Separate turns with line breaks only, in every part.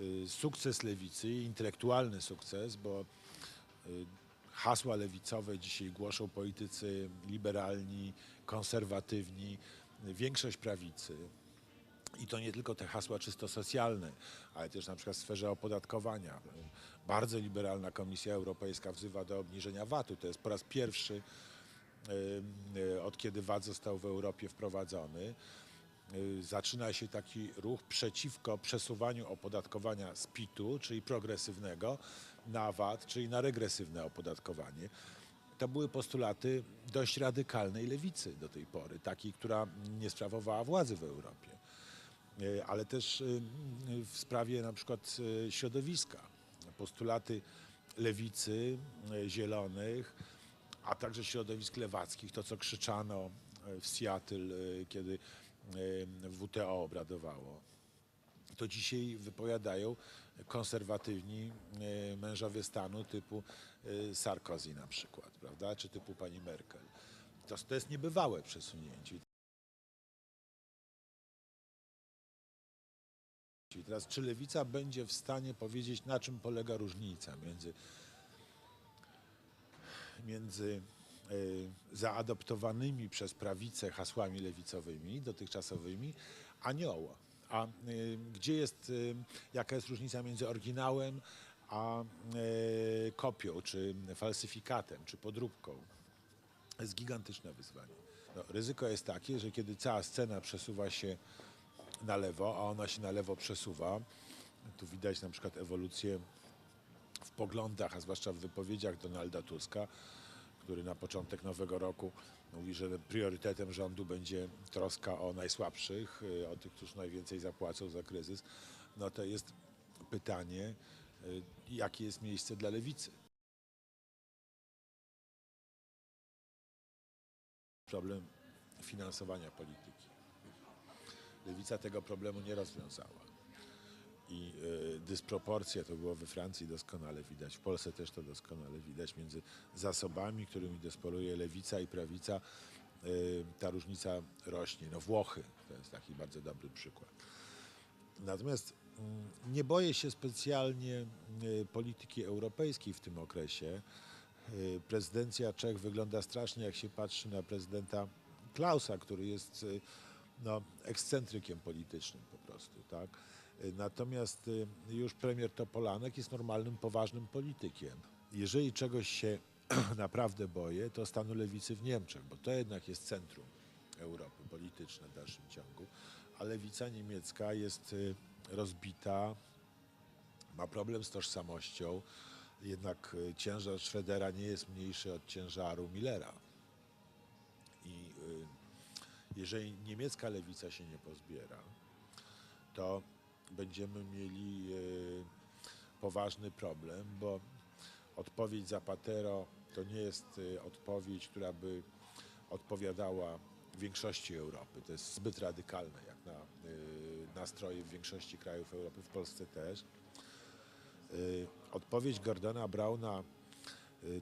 y, sukces lewicy, intelektualny sukces, bo y, hasła lewicowe dzisiaj głoszą politycy liberalni, konserwatywni, większość prawicy. I to nie tylko te hasła czysto socjalne, ale też na przykład w sferze opodatkowania. Bardzo liberalna Komisja Europejska wzywa do obniżenia VAT-u. To jest po raz pierwszy y, od kiedy VAT został w Europie wprowadzony. Y, Zaczyna się taki ruch przeciwko przesuwaniu opodatkowania z PIT-u, czyli progresywnego, na VAT, czyli na regresywne opodatkowanie. To były postulaty dość radykalnej lewicy do tej pory, takiej, która nie sprawowała władzy w Europie. Y, Ale też y, w sprawie na przykład środowiska. Postulaty lewicy, zielonych, a także środowisk lewackich, to co krzyczano w Seattle, kiedy WTO obradowało. To dzisiaj wypowiadają konserwatywni mężowie stanu typu y, Sarkozy na przykład, prawda, czy typu pani Merkel. To, to jest niebywałe przesunięcie. Teraz, czy lewica będzie w stanie powiedzieć, na czym polega różnica między, między zaadoptowanymi przez prawicę hasłami lewicowymi, dotychczasowymi, a nioła? A y, gdzie jest, y, jaka jest różnica między oryginałem a y, kopią, czy falsyfikatem, czy podróbką? To jest gigantyczne wyzwanie. No, ryzyko jest takie, że kiedy cała scena przesuwa się na lewo, a ona się na lewo przesuwa, tu widać na przykład ewolucję w poglądach, a zwłaszcza w wypowiedziach Donalda Tuska, który na początek nowego roku mówi, że priorytetem rządu będzie troska o najsłabszych, y, o tych, którzy najwięcej zapłacą za kryzys. No to jest pytanie, y, jakie jest miejsce dla lewicy. Problem finansowania polityki. Lewica tego problemu nie rozwiązała. I y, dysproporcje to było we Francji doskonale widać, w Polsce też to doskonale widać między zasobami, którymi dysponuje lewica i prawica. Y, ta różnica rośnie. No Włochy to jest taki bardzo dobry przykład. Natomiast mm, nie boję się specjalnie y, polityki europejskiej w tym okresie. Prezydencja Czech wygląda strasznie, jak się patrzy na prezydenta Klausa, który jest no, ekscentrykiem politycznym po prostu, tak? Natomiast y, już premier Topolanek jest normalnym, poważnym politykiem. Jeżeli czegoś się naprawdę boję, to stanu lewicy w Niemczech, bo to jednak jest centrum Europy polityczne w dalszym ciągu, a lewica niemiecka jest y, rozbita, ma problem z tożsamością, jednak y, ciężar Schroedera nie jest mniejszy od ciężaru Millera. I jeżeli niemiecka lewica się nie pozbiera, to będziemy mieli y, poważny problem, bo odpowiedź Zapatero to nie jest y, odpowiedź, która by odpowiadała większości Europy. To jest zbyt radykalne jak na y, nastroje w większości krajów Europy, w Polsce też. Odpowiedź Gordona Brauna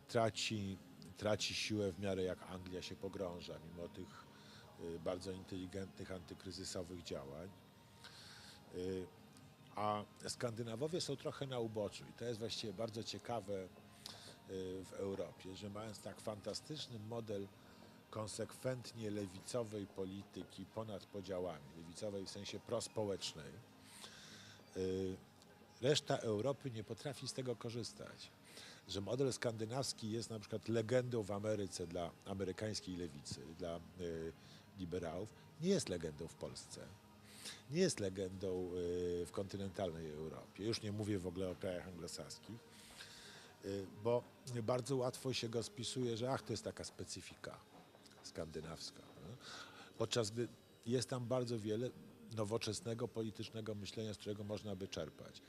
traci, traci siłę w miarę jak Anglia się pogrąża, mimo tych bardzo inteligentnych antykryzysowych działań. Y, A Skandynawowie są trochę na uboczu i to jest właściwie bardzo ciekawe y, w Europie, że mając tak fantastyczny model konsekwentnie lewicowej polityki ponad podziałami, lewicowej w sensie prospołecznej, y, reszta Europy nie potrafi z tego korzystać. Że model skandynawski jest na przykład legendą w Ameryce dla amerykańskiej lewicy, dla liberałów, nie jest legendą w Polsce. Nie jest legendą y, w kontynentalnej Europie. Już nie mówię w ogóle o krajach anglosaskich, y, bo bardzo łatwo się go spisuje, że ach, to jest taka specyfika skandynawska. No? Podczas gdy jest tam bardzo wiele nowoczesnego politycznego myślenia, z którego można by czerpać.